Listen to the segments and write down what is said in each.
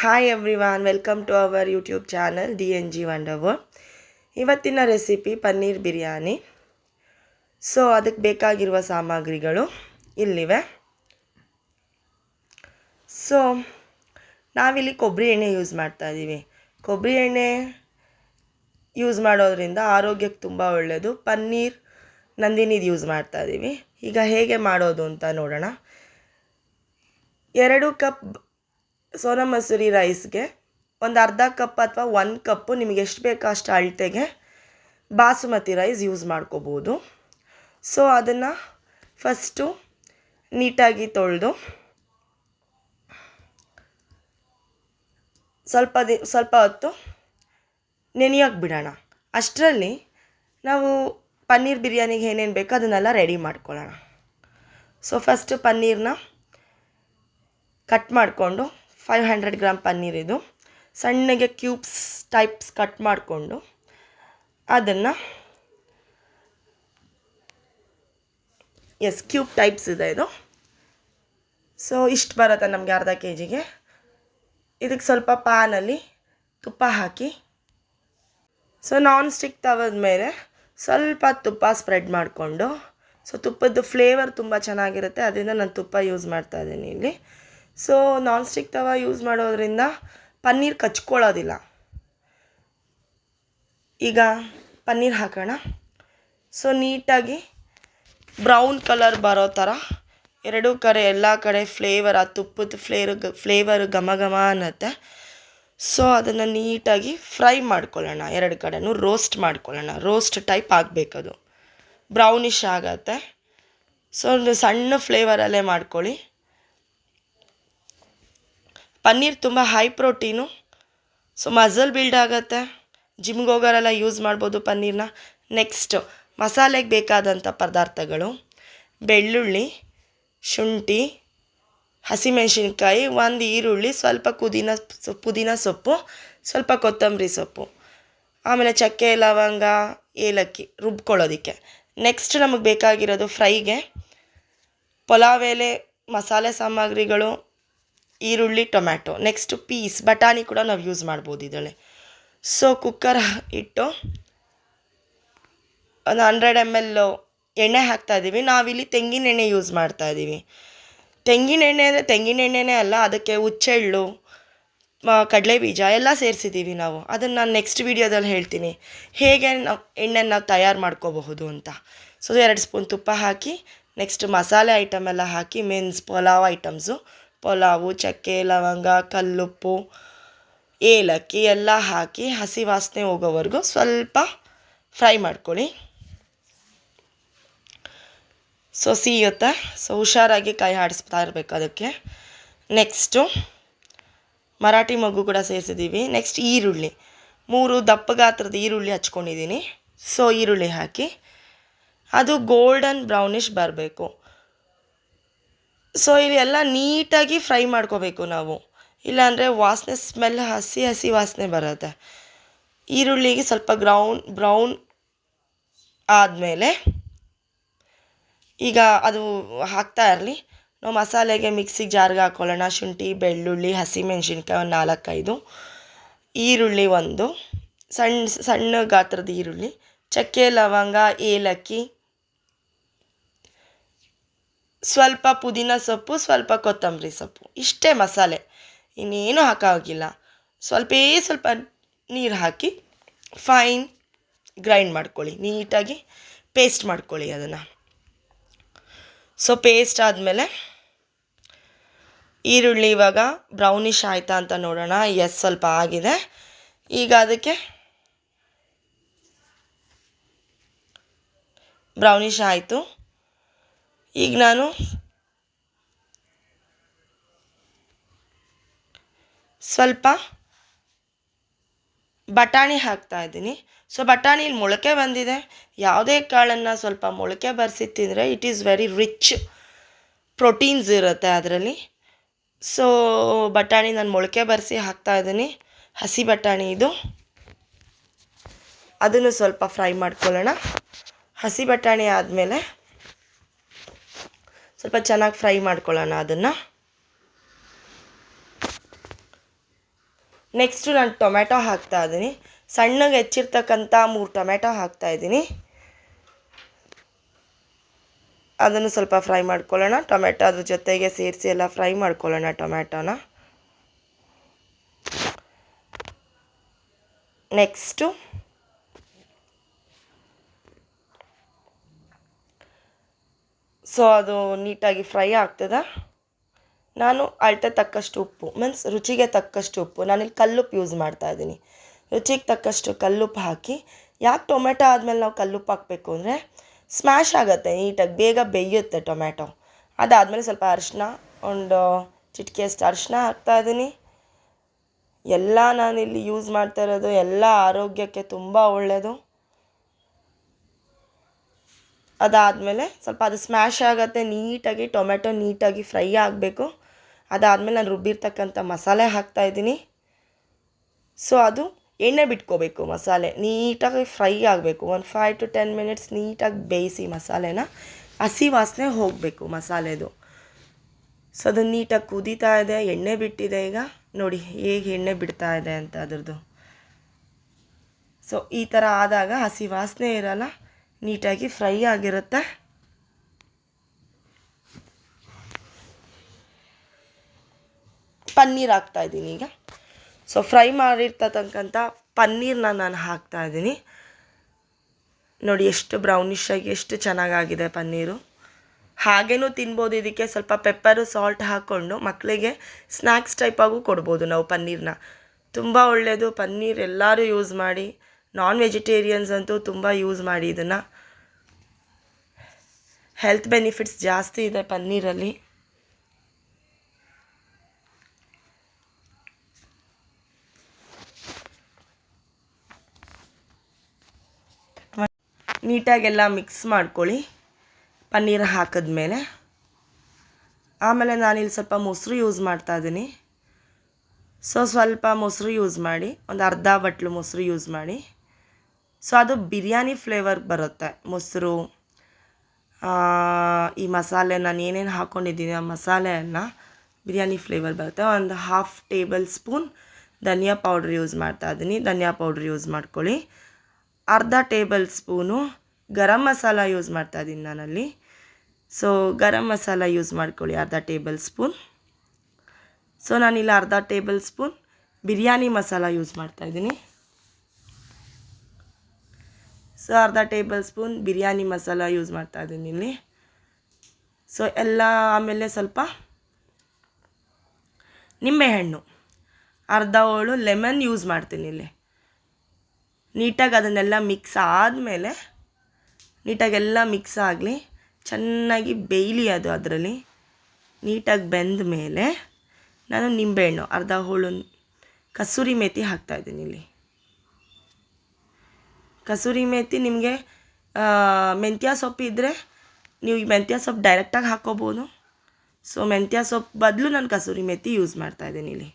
Hi everyone welcome to our YouTube channel D N G ವಂಡರ್ವೋ ಇವತ್ತಿನ recipe paneer biryani. So ಅದಕ್ಕೆ ಬೇಕಾಗಿರುವ ಸಾಮಗ್ರಿಗಳು ಇಲ್ಲಿವೆ. ಸೊ ನಾವಿಲ್ಲಿ ಕೊಬ್ಬರಿ ಎಣ್ಣೆ ಯೂಸ್ ಮಾಡ್ತಾ ಇದ್ದೀವಿ ಕೊಬ್ಬರಿ ಎಣ್ಣೆ ಯೂಸ್ ಮಾಡೋದ್ರಿಂದ ಆರೋಗ್ಯಕ್ಕೆ ತುಂಬ ಒಳ್ಳೆಯದು ಪನ್ನೀರ್ ನಂದಿನಿದು ಯೂಸ್ ಮಾಡ್ತಾ ಇದ್ದೀವಿ ಈಗ ಹೇಗೆ ಮಾಡೋದು ಅಂತ ನೋಡೋಣ. ಎರಡು ಕಪ್ ಸೋನಾ ಮಸೂರಿ ರೈಸ್ಗೆ ಒಂದು ಅರ್ಧ ಕಪ್ ಅಥವಾ ಒಂದು ಕಪ್ಪು ನಿಮಗೆ ಎಷ್ಟು ಬೇಕೋ ಅಷ್ಟು ಅಳತೆಗೆ ಬಾಸುಮತಿ ರೈಸ್ ಯೂಸ್ ಮಾಡ್ಕೋಬೋದು. ಸೊ ಅದನ್ನು ಫಸ್ಟು ನೀಟಾಗಿ ತೊಳೆದು ಸ್ವಲ್ಪ ದಿ, ಸ್ವಲ್ಪ ಹೊತ್ತು ನೆನೆಯೋಕೆ ಬಿಡೋಣ. ಅಷ್ಟರಲ್ಲಿ ನಾವು ಪನ್ನೀರ್ ಬಿರಿಯಾನಿಗೆ ಏನೇನು ಬೇಕೋ ಅದನ್ನೆಲ್ಲ ರೆಡಿ ಮಾಡ್ಕೊಳ್ಳೋಣ. ಸೊ ಫಸ್ಟ್ ಪನ್ನೀರನ್ನ ಕಟ್ ಮಾಡಿಕೊಂಡು ಫೈವ್ ಹಂಡ್ರೆಡ್ ಗ್ರಾಮ್ ಪನ್ನೀರ್ ಇದು. ಸಣ್ಣಗೆ ಕ್ಯೂಬ್ಸ್ ಟೈಪ್ಸ್ ಕಟ್ ಮಾಡಿಕೊಂಡು ಅದನ್ನು ಎಸ್ ಕ್ಯೂಬ್ ಟೈಪ್ಸ್ ಇದೆ ಇದು. ಸೊ ಇಷ್ಟು ಬರುತ್ತೆ ನಮಗೆ ಅರ್ಧ ಕೆ ಜಿಗೆ ಇದಕ್ಕೆ ಸ್ವಲ್ಪ ಪ್ಯಾನಲ್ಲಿ ತುಪ್ಪ ಹಾಕಿ. ಸೊ ನಾನ್ ಸ್ಟಿಕ್ ತವದ ಮೇಲೆ ಸ್ವಲ್ಪ ತುಪ್ಪ ಸ್ಪ್ರೆಡ್ ಮಾಡಿಕೊಂಡು. ಸೊ ತುಪ್ಪದ ಫ್ಲೇವರ್ ತುಂಬ ಚೆನ್ನಾಗಿರುತ್ತೆ. ಅದರಿಂದ ನಾನು ತುಪ್ಪ ಯೂಸ್ ಮಾಡ್ತಾ ಇದ್ದೀನಿ ಇಲ್ಲಿ. ಸೊ ನಾನ್ ಸ್ಟಿಕ್ ತವ ಯೂಸ್ ಮಾಡೋದ್ರಿಂದ ಪನ್ನೀರ್ ಕಚ್ಕೊಳ್ಳೋದಿಲ್ಲ. ಈಗ ಪನ್ನೀರ್ ಹಾಕೋಣ. ಸೊ ನೀಟಾಗಿ ಬ್ರೌನ್ ಕಲರ್ ಬರೋ ಥರ ಎರಡೂ ಕಡೆ ಎಲ್ಲ ಕಡೆ ಫ್ಲೇವರ್ ಆ ತುಪ್ಪದ ಫ್ಲೇರ್ ಫ್ಲೇವರ್ ಘಮ ಘಮ ಅನ್ನತ್ತೆ. ಸೊ ಅದನ್ನು ನೀಟಾಗಿ ಫ್ರೈ ಮಾಡ್ಕೊಳ್ಳೋಣ. ಎರಡು ಕಡೆನೂ ರೋಸ್ಟ್ ಮಾಡ್ಕೊಳ್ಳೋಣ. ರೋಸ್ಟ್ ಟೈಪ್ ಆಗಬೇಕದು. ಬ್ರೌನಿಶ್ ಆಗತ್ತೆ. ಸೊ ಒಂದು ಸಣ್ಣ ಫ್ಲೇವರಲ್ಲೇ ಮಾಡ್ಕೊಳ್ಳಿ. ಪನ್ನೀರ್ ತುಂಬ high protein so muscle build ಆಗುತ್ತೆ. ಜಿಮ್ಗೆ ಹೋಗೋರೆಲ್ಲ ಯೂಸ್ ಮಾಡ್ಬೋದು ಪನ್ನೀರ್ನ. ನೆಕ್ಸ್ಟ್ ಮಸಾಲೆಗೆ ಬೇಕಾದಂಥ ಪದಾರ್ಥಗಳು. ಬೆಳ್ಳುಳ್ಳಿ, ಶುಂಠಿ, ಹಸಿಮೆಣಸಿನ್ಕಾಯಿ, ಒಂದು ಈರುಳ್ಳಿ, ಸ್ವಲ್ಪ ಕುದಿನ ಪುದೀನ ಸೊಪ್ಪು, ಸ್ವಲ್ಪ ಕೊತ್ತಂಬರಿ ಸೊಪ್ಪು. ಆಮೇಲೆ ಚಕ್ಕೆ, ಲವಂಗ, ಏಲಕ್ಕಿ ರುಬ್ಕೊಳ್ಳೋದಕ್ಕೆ. ನೆಕ್ಸ್ಟ್ ನಮಗೆ ಬೇಕಾಗಿರೋದು ಫ್ರೈಗೆ ಪಲಾವ್ ಎಲೆ, ಮಸಾಲೆ ಸಾಮಗ್ರಿಗಳು ಈರುಳ್ಳಿ, ಟೊಮ್ಯಾಟೊ. ನೆಕ್ಸ್ಟು ಪೀಸ್ ಬಟಾಣಿ ಕೂಡ ನಾವು ಯೂಸ್ ಮಾಡ್ಬೋದು ಇದರಲ್ಲಿ. ಸೊ ಕುಕ್ಕರ್ ಇಟ್ಟು ಒಂದು ಹಂಡ್ರೆಡ್ ಎಂ ಎಲ್ ಎಣ್ಣೆ ಹಾಕ್ತಾ ಇದ್ದೀವಿ. ನಾವಿಲ್ಲಿ ತೆಂಗಿನ ಎಣ್ಣೆ ಯೂಸ್ ಮಾಡ್ತಾ ಇದ್ದೀವಿ. ತೆಂಗಿನ ಎಣ್ಣೆ ಅಂದರೆ ತೆಂಗಿನ ಎಣ್ಣೆನೇ ಅಲ್ಲ, ಅದಕ್ಕೆ ಹುಚ್ಚೆಳ್ಳು ಕಡಲೆ ಬೀಜ ಎಲ್ಲ ಸೇರಿಸಿದ್ದೀವಿ ನಾವು. ಅದನ್ನು ನಾನು ನೆಕ್ಸ್ಟ್ ವೀಡಿಯೋದಲ್ಲಿ ಹೇಳ್ತೀನಿ. ಹೇಗೆ ನಾವು ಎಣ್ಣೆನ ನಾವು ತಯಾರು ಮಾಡ್ಕೋಬಹುದು ಅಂತ. ಸೊ ಎರಡು ಸ್ಪೂನ್ ತುಪ್ಪ ಹಾಕಿ ನೆಕ್ಸ್ಟ್ ಮಸಾಲೆ ಐಟಮ್ ಎಲ್ಲ ಹಾಕಿ ಮೀನ್ಸ್ ಪಲಾವ್ ಐಟಮ್ಸು ಪಲಾವು, ಚಕ್ಕೆ, ಲವಂಗ, ಕಲ್ಲುಪ್ಪು, ಏಲಕ್ಕಿ ಎಲ್ಲ ಹಾಕಿ ಹಸಿ ವಾಸನೆ ಹೋಗೋವರೆಗೂ ಸ್ವಲ್ಪ ಫ್ರೈ ಮಾಡ್ಕೊಳ್ಳಿ. ಸೊ ಸಿಯುತ್ತೆ? ಸೊ ಹುಷಾರಾಗಿ ಕೈ ಆಡಿಸ್ತಾ ಇರಬೇಕು ಅದಕ್ಕೆ. ನೆಕ್ಸ್ಟು ಮರಾಠಿ ಮಗು ಕೂಡ ಸೇರಿಸಿದ್ದೀವಿ ನೆಕ್ಸ್ಟ್ ಈರುಳ್ಳಿ. ಮೂರು ದಪ್ಪ ಗಾತ್ರದ ಈರುಳ್ಳಿ ಹಚ್ಕೊಂಡಿದ್ದೀನಿ. ಸೊ ಈರುಳ್ಳಿ ಹಾಕಿ. ಅದು ಗೋಲ್ಡನ್ ಬ್ರೌನಿಷ್ ಬರಬೇಕು. ಸೊ ಎಲ್ಲ ನೀಟಾಗಿ ಫ್ರೈ ಮಾಡ್ಕೋಬೇಕು ನಾವು. ಇಲ್ಲಾಂದರೆ ವಾಸನೆ ಸ್ಮೆಲ್ ಹಸಿ ಹಸಿ ವಾಸನೆ ಬರುತ್ತೆ. ಈರುಳ್ಳಿಗೆ ಸ್ವಲ್ಪ ಗ್ರೌನ್ ಬ್ರೌನ್ ಆದಮೇಲೆ ಈಗ ಅದು ಹಾಕ್ತಾ ಇರಲಿ. ನಾವು ಮಸಾಲೆಗೆ ಮಿಕ್ಸಿಗೆ ಜಾರ್ಗೆ ಹಾಕ್ಕೊಳ್ಳೋಣ ಶುಂಠಿ, ಬೆಳ್ಳುಳ್ಳಿ, ಹಸಿಮೆಣ್ಸಿನ್ಕಾಯಿ ಒಂದು ನಾಲ್ಕೈದು. ಈರುಳ್ಳಿ ಒಂದು. ಸಣ್ಣ ಸಣ್ಣ ಗಾತ್ರದ ಈರುಳ್ಳಿ. ಚಕ್ಕೆ, ಲವಂಗ, ಏಲಕ್ಕಿ ಸ್ವಲ್ಪ ಪುದೀನ ಸೊಪ್ಪು, ಸ್ವಲ್ಪ ಕೊತ್ತಂಬರಿ ಸೊಪ್ಪು. ಇಷ್ಟೇ ಮಸಾಲೆ. ಇನ್ನೇನು ಹಾಕೋಗಿಲ್ಲ ಸ್ವಲ್ಪೇ ಸ್ವಲ್ಪ ನೀರು ಹಾಕಿ ಫೈನ್ ಗ್ರೈಂಡ್ ಮಾಡ್ಕೊಳ್ಳಿ. ನೀಟಾಗಿ ಪೇಸ್ಟ್ ಮಾಡ್ಕೊಳ್ಳಿ ಅದನ್ನು. ಸೊ ಪೇಸ್ಟ್ ಆದಮೇಲೆ ಈರುಳ್ಳಿ ಇವಾಗ ಬ್ರೌನಿಷ್ ಆಯಿತಾ ಅಂತ ನೋಡೋಣ. ಎಸ್ ಸ್ವಲ್ಪ ಆಗಿದೆ. ಈಗ ಅದಕ್ಕೆ ಬ್ರೌನಿಷ್ ಆಯಿತು. ಈಗ ನಾನು ಸ್ವಲ್ಪ ಬಟಾಣಿ ಹಾಕ್ತಾ ಇದ್ದೀನಿ. ಸೊ ಬಟಾಣಿಲಿ ಮೊಳಕೆ ಬಂದಿದೆ. ಯಾವುದೇ ಕಾಳನ್ನು ಸ್ವಲ್ಪ ಮೊಳಕೆ ಬರೆಸಿ ತಿಂದರೆ it is very rich proteins ಇರುತ್ತೆ ಅದರಲ್ಲಿ. ಸೊ ಬಟಾಣಿ ನಾನು ಮೊಳಕೆ ಬರೆಸಿ ಹಾಕ್ತಾ ಇದ್ದೀನಿ. ಹಸಿ ಬಟಾಣಿ ಇದು. ಅದನ್ನು ಸ್ವಲ್ಪ ಫ್ರೈ ಮಾಡ್ಕೊಳ್ಳೋಣ. ಹಸಿ ಬಟಾಣಿ ಆದಮೇಲೆ ಸ್ವಲ್ಪ ಚೆನ್ನಾಗಿ ಫ್ರೈ ಮಾಡ್ಕೊಳ್ಳೋಣ ಅದನ್ನು. ನೆಕ್ಸ್ಟು ನಾನು ಟೊಮೆಟೊ ಹಾಕ್ತಾ ಇದ್ದೀನಿ. ಸಣ್ಣಗೆ ಹೆಚ್ಚಿರ್ತಕ್ಕಂಥ ಮೂರು ಟೊಮೆಟೊ ಹಾಕ್ತಾ ಇದ್ದೀನಿ. ಅದನ್ನು ಸ್ವಲ್ಪ ಫ್ರೈ ಮಾಡ್ಕೊಳ್ಳೋಣ. ಟೊಮೆಟೊ ಅದ್ರ ಜೊತೆಗೆ ಸೇರಿಸಿ ಎಲ್ಲ ಫ್ರೈ ಮಾಡ್ಕೊಳ್ಳೋಣ ಟೊಮೆಟೊನ ನೆಕ್ಸ್ಟು ಸೊ ಅದು ನೀಟಾಗಿ ಫ್ರೈ ಆಗ್ತದೆ? ನಾನು ಅಳತೆ ತಕ್ಕಷ್ಟು ಉಪ್ಪು, ಮೀನ್ಸ್ ರುಚಿಗೆ ತಕ್ಕಷ್ಟು ಉಪ್ಪು. ನಾನಿಲ್ಲಿ ಕಲ್ಲುಪ್ಪು ಯೂಸ್ ಮಾಡ್ತಾ ಇದ್ದೀನಿ. ರುಚಿಗೆ ತಕ್ಕಷ್ಟು ಕಲ್ಲುಪ್ಪು ಹಾಕಿ, ಯಾಕೆ ಟೊಮೆಟೊ ಆದಮೇಲೆ ನಾವು ಕಲ್ಲುಪ್ಪು ಹಾಕಬೇಕು ಅಂದರೆ ಸ್ಮ್ಯಾಶ್ ಆಗುತ್ತೆ, ನೀಟಾಗಿ, ಬೇಗ ಬೇಯುತ್ತೆ ಟೊಮೆಟೊ ಅದಾದಮೇಲೆ ಸ್ವಲ್ಪ ಅರಿಶಿನ, ಒಂದು ಚಿಟಿಕೆಯಷ್ಟು ಅರಿಶಿನ ಹಾಕ್ತಾ ಇದ್ದೀನಿ. ಎಲ್ಲ ನಾನಿಲ್ಲಿ ಯೂಸ್ ಮಾಡ್ತಾ ಇರೋದು, ಎಲ್ಲ ಆರೋಗ್ಯಕ್ಕೆ ತುಂಬ ಒಳ್ಳೆಯದು ಅದಾದಮೇಲೆ ಸ್ವಲ್ಪ ಅದು ಸ್ಮ್ಯಾಶ್ ಆಗುತ್ತೆ, ನೀಟಾಗಿ ಟೊಮೆಟೊ ನೀಟಾಗಿ ಫ್ರೈ ಆಗಬೇಕು. ಅದಾದಮೇಲೆ ನಾನು ರುಬ್ಬಿರ್ತಕ್ಕಂಥ ಮಸಾಲೆ ಹಾಕ್ತಾ ಇದ್ದೀನಿ. ಸೊ ಅದು ಎಣ್ಣೆ ಬಿಟ್ಕೋಬೇಕು ಮಸಾಲೆ. ನೀಟಾಗಿ ಫ್ರೈ ಆಗಬೇಕು. ಒಂದು ಫೈವ್ ಟು ಟೆನ್ ಮಿನಿಟ್ಸ್ ನೀಟಾಗಿ ಬೇಯಿಸಿ ಮಸಾಲೆನ. ಹಸಿ ವಾಸನೆ ಹೋಗಬೇಕು ಮಸಾಲೆದು. ಸೊ ಅದು ನೀಟಾಗಿ ಕುದೀತಾ ಇದೆ, ಎಣ್ಣೆ ಬಿಟ್ಟಿದೆ ಈಗ. ನೋಡಿ, ಹೇಗೆ ಎಣ್ಣೆ ಬಿಡ್ತಾ ಇದೆ ಅಂತ ಅದ್ರದ್ದು. ಸೊ ಈ ಥರ ಆದಾಗ ಹಸಿ ವಾಸನೆ ಇರಲ್ಲ. ನೀಟಾಗಿ ಫ್ರೈ ಆಗಿರುತ್ತೆ. ಪನ್ನೀರ್ ಹಾಕ್ತಾ ಇದ್ದೀನಿ ಈಗ. ಸೊ ಫ್ರೈ ಮಾಡಿರ್ತಕ್ಕಂಥ ಪನ್ನೀರ್ನ ನಾನು ಹಾಕ್ತಾ ಇದ್ದೀನಿ. ನೋಡಿ, ಎಷ್ಟು ಬ್ರೌನಿಶ್ ಆಗಿ ಎಷ್ಟು ಚೆನ್ನಾಗಾಗಿದೆ ಪನ್ನೀರು. ಹಾಗೇನೂ ತಿನ್ಬೋದು, ಇದಕ್ಕೆ ಸ್ವಲ್ಪ ಪೆಪ್ಪರು ಸಾಲ್ಟ್ ಹಾಕ್ಕೊಂಡು ಮಕ್ಕಳಿಗೆ ಸ್ನ್ಯಾಕ್ಸ್ ಟೈಪಾಗೂ ಕೊಡ್ಬೋದು ನಾವು ಪನ್ನೀರನ್ನ ತುಂಬ ಒಳ್ಳೆಯದು ಪನ್ನೀರ್ ಎಲ್ಲರೂ ಯೂಸ್ ಮಾಡಿ. ನಾನ್ ವೆಜಿಟೇರಿಯನ್ಸ್ ಅಂತೂ ತುಂಬ ಯೂಸ್ ಮಾಡಿ ಇದನ್ನು. ಹೆಲ್ತ್ ಬೆನಿಫಿಟ್ಸ್ ಜಾಸ್ತಿ ಇದೆ ಪನ್ನೀರಲ್ಲಿ. ನೀಟಾಗೆಲ್ಲ ಮಿಕ್ಸ್ ಮಾಡ್ಕೊಳ್ಳಿ. ಪನ್ನೀರ್ ಹಾಕಿದ್ಮೇಲೆ. ಆಮೇಲೆ ನಾನಿಲ್ಲಿ ಸ್ವಲ್ಪ ಮೊಸರು ಯೂಸ್ ಮಾಡ್ತಾ ಇದ್ದೀನಿ. ಸೊ ಸ್ವಲ್ಪ ಮೊಸರು ಯೂಸ್ ಮಾಡಿ, ಒಂದು ಅರ್ಧ ಬಟ್ಲು ಮೊಸರು ಯೂಸ್ ಮಾಡಿ. ಸೊ ಅದು ಬಿರಿಯಾನಿ ಫ್ಲೇವರ್ ಬರುತ್ತೆ. ಮೊಸರು ಈ ಮಸಾಲೆ ನಾನು ಏನೇನು ಹಾಕ್ಕೊಂಡಿದ್ದೀನಿ ಆ ಮಸಾಲೆಯನ್ನು ಬಿರಿಯಾನಿ ಫ್ಲೇವರ್ ಬರುತ್ತೆ. ಒಂದು ಹಾಫ್ ಟೇಬಲ್ ಸ್ಪೂನ್ ಧನಿಯಾ ಪೌಡ್ರ್ ಯೂಸ್ ಮಾಡ್ತಾ ಇದ್ದೀನಿ. ಧನಿಯಾ ಪೌಡ್ರ್ ಯೂಸ್ ಮಾಡ್ಕೊಳ್ಳಿ. ಅರ್ಧ tablespoon garam masala use ಮಾಡ್ತಾ ಇದ್ದೀನಿ ನಾನಲ್ಲಿ. ಸೊ ಗರಂ ಮಸಾಲ ಯೂಸ್ ಮಾಡ್ಕೊಳ್ಳಿ ಅರ್ಧ ಟೇಬಲ್ ಸ್ಪೂನ್ ಸೊ ನಾನಿಲ್ಲಿ ಅರ್ಧ tablespoon biryani masala use ಮಾಡ್ತಾ ಇದ್ದೀನಿ. ಸೊ ಅರ್ಧ tablespoon biryani masala use ಮಾಡ್ತಾ ಇದ್ದೀನಿ ಇಲ್ಲಿ. ಸೊ ಎಲ್ಲ ಆಮೇಲೆ ಸ್ವಲ್ಪ ನಿಂಬೆಹಣ್ಣು. ಅರ್ಧ ಹೋಳು ಲೆಮನ್ ಯೂಸ್ ಮಾಡ್ತೀನಿ ಇಲ್ಲಿ. ನೀಟಾಗಿ ಅದನ್ನೆಲ್ಲ ಮಿಕ್ಸ್ ಆದಮೇಲೆ ನೀಟಾಗೆಲ್ಲ ಮಿಕ್ಸ್ ಆಗಲಿ, ಚೆನ್ನಾಗಿ ಬೇಯಲಿ ಅದು ಅದರಲ್ಲಿ. ನೀಟಾಗಿ ಬೆಂದ ಮೇಲೆ ನಾನು ನಿಂಬೆಹಣ್ಣು, ಅರ್ಧ ಹೋಳು ಕಸೂರಿ ಮೇಥಿ ಹಾಕ್ತಾಯಿದ್ದೀನಿ ಇಲ್ಲಿ. ಕಸೂರಿ ಮೇಥಿ ನಿಮಗೆ ಮೆಂತ್ಯ ಸೊಪ್ಪು ಇದ್ದರೆ ನೀವು ಈ ಮೆಂತ್ಯ ಸೊಪ್ಪು ಡೈರೆಕ್ಟಾಗಿ ಹಾಕ್ಕೋಬೋದು ಸೊ ಮೆಂತ್ಯ ಸೊಪ್ಪು ಬದಲು ನಾನು ಕಸೂರಿ ಮೇಥಿ ಯೂಸ್ ಮಾಡ್ತಾ ಇದ್ದೀನಿ ಇಲ್ಲಿ.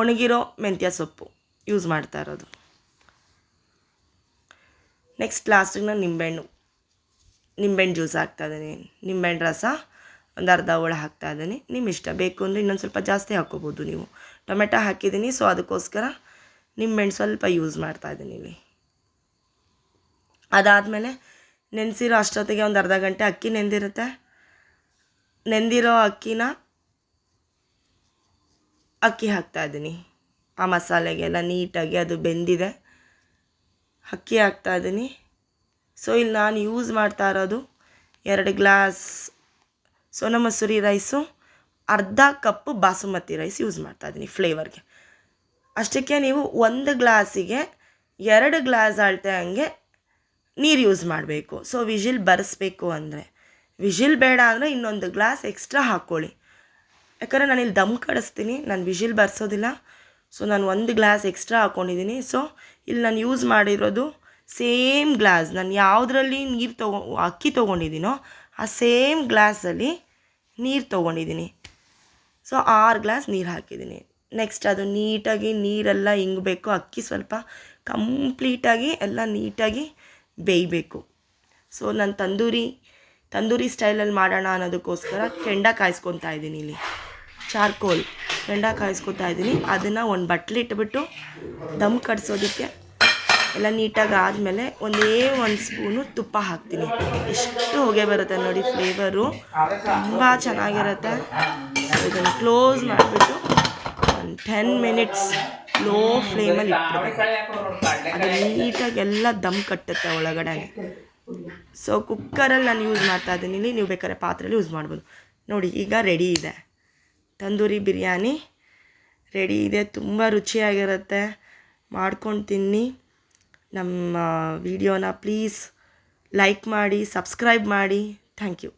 ಒಣಗಿರೋ ಮೆಂತ್ಯ ಸೊಪ್ಪು ಯೂಸ್ ಮಾಡ್ತಾ ಇರೋದು. ನೆಕ್ಸ್ಟ್ ಲಾಸ್ಟಿಗೆ ನಾನು ನಿಂಬೆಹಣ್ಣು. ನಿಂಬೆಹಣ್ಣು ಜ್ಯೂಸ್ ಹಾಕ್ತಾ ಇದ್ದೀನಿ. ನಿಂಬೆಹಣ್ಣು ರಸ ಒಂದು ಅರ್ಧ ಹೋಳ ಹಾಕ್ತಾ ಇದ್ದೀನಿ. ನಿಮ್ಮ ಇಷ್ಟ ಬೇಕು ಅಂದರೆ ಇನ್ನೊಂದು ಸ್ವಲ್ಪ ಜಾಸ್ತಿ ಹಾಕ್ಕೋಬೋದು ನೀವು. ಟೊಮೆಟೊ ಹಾಕಿದ್ದೀನಿ. ಸೊ ಅದಕ್ಕೋಸ್ಕರ ನಿಂಬೆಹಣ್ಣು ಸ್ವಲ್ಪ ಯೂಸ್ ಮಾಡ್ತಾ ಇದ್ದೀನಿ ಇಲ್ಲಿ. ಅದಾದಮೇಲೆ ನೆನೆಸಿರೋ ಅಷ್ಟೊತ್ತಿಗೆ ಒಂದು ಅರ್ಧ ಗಂಟೆ ಅಕ್ಕಿ ನೆಂದಿರುತ್ತೆ. ನೆಂದಿರೋ ಅಕ್ಕಿನ ಅಕ್ಕಿ ಹಾಕ್ತಾ ಇದ್ದೀನಿ. ಆ ಮಸಾಲೆಗೆಲ್ಲ ನೀಟಾಗಿ ಅದು ಬೆಂದಿದೆ. ಅಕ್ಕಿ ಹಾಕ್ತಾ ಇದ್ದೀನಿ. ಸೊ ಇಲ್ಲಿ ನಾನು ಯೂಸ್ ಮಾಡ್ತಾ ಇರೋದು ಎರಡು ಗ್ಲಾಸ್ ಸೋನಾ ಮಸೂರಿ ರೈಸು ಅರ್ಧ ಕಪ್ಪು ಬಾಸುಮತಿ ರೈಸ್ ಯೂಸ್ ಮಾಡ್ತಾ ಇದ್ದೀನಿ ಫ್ಲೇವರ್ಗೆ ಅಷ್ಟಕ್ಕೆ ನೀವು ಒಂದು ಗ್ಲಾಸಿಗೆ ಎರಡು ಗ್ಲಾಸ್ ಅಳತೆ ಹಂಗೆ ನೀರು ಯೂಸ್ ಮಾಡಬೇಕು. ಸೊ ವಿಜಿಲ್ ಬರೆಸ್ಬೇಕು ಅಂದರೆ. ವಿಜಿಲ್ ಬೇಡ ಅಂದರೆ ಇನ್ನೊಂದು ಗ್ಲಾಸ್ ಎಕ್ಸ್ಟ್ರಾ ಹಾಕ್ಕೊಳ್ಳಿ. ಯಾಕಂದರೆ ಇಲ್ಲಿ ದಮ್ ಕಡಿಸ್ತೀನಿ, ನಾನು ವಿಜಿಲ್ ಬರ್ಸೋದಿಲ್ಲ. ಸೊ ನಾನು ಒಂದು ಗ್ಲಾಸ್ ಎಕ್ಸ್ಟ್ರಾ ಹಾಕ್ಕೊಂಡಿದ್ದೀನಿ ಸೊ ಇಲ್ಲಿ ನಾನು ಯೂಸ್ ಮಾಡಿರೋದು ಸೇಮ್ ಗ್ಲಾಸ್. ನಾನು ಯಾವುದರಲ್ಲಿ ನೀರು ತೊಗೊ, ಅಕ್ಕಿ ತೊಗೊಂಡಿದ್ದೀನೋ ಆ ಸೇಮ್ ಗ್ಲಾಸಲ್ಲಿ ನೀರು ತೊಗೊಂಡಿದ್ದೀನಿ. ಸೊ ಆರು ಗ್ಲಾಸ್ ನೀರು ಹಾಕಿದ್ದೀನಿ. ನೆಕ್ಸ್ಟ್ ಅದು ನೀಟಾಗಿ ನೀರೆಲ್ಲ ಹಿಂಗಬೇಕು ಅಕ್ಕಿ ಸ್ವಲ್ಪ ಕಂಪ್ಲೀಟಾಗಿ ಎಲ್ಲ ನೀಟಾಗಿ ಬೇಯಬೇಕು. ಸೊ ನಾನು ತಂದೂರಿ ತಂದೂರಿ ಸ್ಟೈಲಲ್ಲಿ ಮಾಡೋಣ ಅನ್ನೋದಕ್ಕೋಸ್ಕರ ಕೆಂಡ ಕಾಯಿಸ್ಕೊತಾ ಇದ್ದೀನಿ ಇಲ್ಲಿ. ಚಾರ್ಕೋಲ್ ಕೆಂಡ ಕಾಯಿಸ್ಕೊತಾ ಇದ್ದೀನಿ. ಅದನ್ನು ಒಂದು ಬಟ್ಲು ಇಟ್ಬಿಟ್ಟು ದಮ್ ಕಟ್ಸೋದಕ್ಕೆ ಎಲ್ಲ ನೀಟಾಗಿ ಆದಮೇಲೆ ಒಂದೇ ಒಂದು ಸ್ಪೂನು ತುಪ್ಪ ಹಾಕ್ತೀನಿ. ಎಷ್ಟು ಹೊಗೆ ಬರುತ್ತೆ ನೋಡಿ ಫ್ಲೇವರು ತುಂಬ ಚೆನ್ನಾಗಿರುತ್ತೆ. ಇದನ್ನು ಕ್ಲೋಸ್ ಮಾಡಿಬಿಟ್ಟು ಒಂದು ಟೆನ್ ಮಿನಿಟ್ಸ್ ಲೋ ಫ್ಲೇಮಲ್ಲಿ ಇಟ್ಬಿಡ್ಬೇಕು ಅದು ನೀಟಾಗಿ ಎಲ್ಲ ದಮ್ ಕಟ್ಟುತ್ತೆ ಒಳಗಡೆ ಸೊ ಕುಕ್ಕರಲ್ಲಿ ನಾನು ಯೂಸ್ ಮಾಡ್ತಾ ಇದ್ದೀನಿ. ನೀವು ಬೇಕಾದ್ರೆ ಪಾತ್ರೆಯಲ್ಲಿ ಯೂಸ್ ಮಾಡ್ಬೋದು. ನೋಡಿ, ಈಗ ರೆಡಿ ಇದೆ. ತಂದೂರಿ ಬಿರಿಯಾನಿ ರೆಡಿ ಇದೆ. ತುಂಬ ರುಚಿಯಾಗಿರುತ್ತೆ. ಮಾಡ್ಕೊಂಡು ತಿನ್ನಿ. ನಮ್ಮ ವಿಡಿಯೋನ ಪ್ಲೀಸ್ ಲೈಕ್ ಮಾಡಿ ಸಬ್ಸ್ಕ್ರೈಬ್ ಮಾಡಿ. Thank you